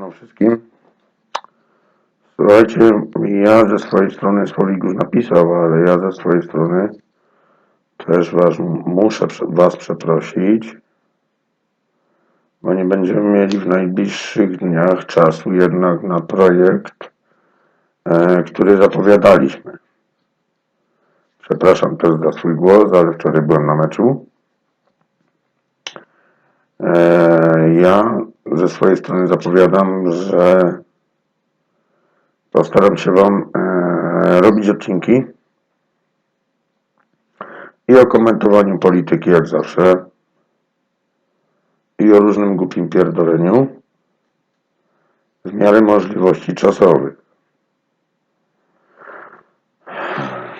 No wszystkim. Słuchajcie, ja ze swojej strony Słowik już napisał, ale ja ze swojej strony też was muszę was przeprosić, bo nie będziemy mieli w najbliższych dniach czasu jednak na projekt, e, który zapowiadaliśmy. Przepraszam też za swój głos, ale wczoraj byłem na meczu. E, Ja ze swojej strony zapowiadam, że postaram się Wam e, robić odcinki i o komentowaniu polityki jak zawsze i o różnym głupim pierdoleniu w miarę możliwości czasowych.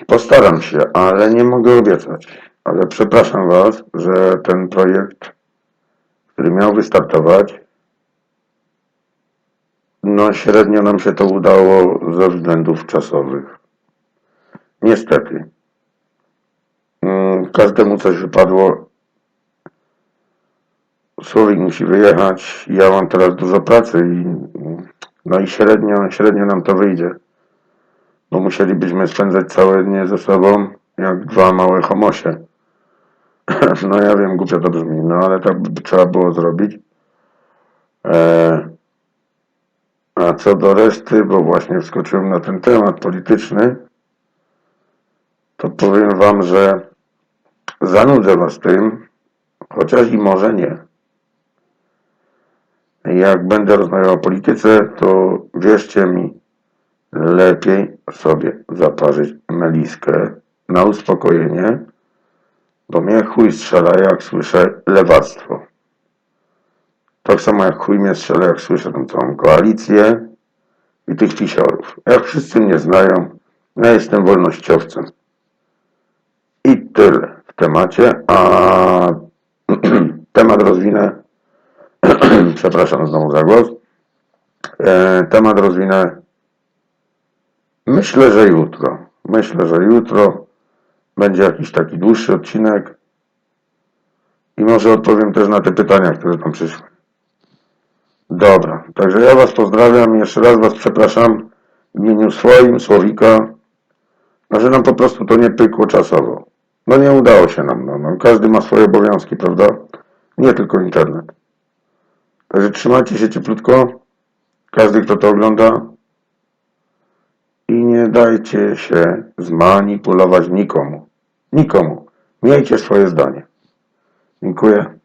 Postaram się, ale nie mogę obiecać. Ale przepraszam Was, że ten projekt, który miał wystartować, no średnio nam się to udało ze względów czasowych. Niestety. Mm, Każdemu coś wypadło. Słowik musi wyjechać. Ja mam teraz dużo pracy i no i średnio, średnio nam to wyjdzie. Bo musielibyśmy spędzać całe dnie ze sobą jak dwa małe homosie. No ja wiem, głupio to brzmi, no ale tak trzeba było zrobić. A co do reszty, bo właśnie wskoczyłem na ten temat polityczny, to powiem Wam, że zanudzę Was tym, chociaż i może nie. Jak będę rozmawiał o polityce, to wierzcie mi, lepiej sobie zaparzyć meliskę na uspokojenie, bo mnie chuj strzela, jak słyszę lewactwo. Tak samo jak chuj mnie strzela, jak słyszę tą całą koalicję i tych fisiorów. Jak wszyscy mnie znają, ja jestem wolnościowcem. I tyle w temacie, a temat rozwinę, przepraszam znowu za głos, e, temat rozwinę myślę, że jutro. Myślę, że jutro będzie jakiś taki dłuższy odcinek i może odpowiem też na te pytania, które tam przyszły. Dobra, także ja Was pozdrawiam jeszcze raz Was przepraszam w imieniu swoim, Słowika, no, że nam po prostu to nie pykło czasowo. No nie udało się nam, no, no. każdy ma swoje obowiązki, prawda? Nie tylko internet. Także trzymajcie się cieplutko, każdy kto to ogląda i nie dajcie się zmanipulować nikomu. Nikomu. Miejcie swoje zdanie. Dziękuję.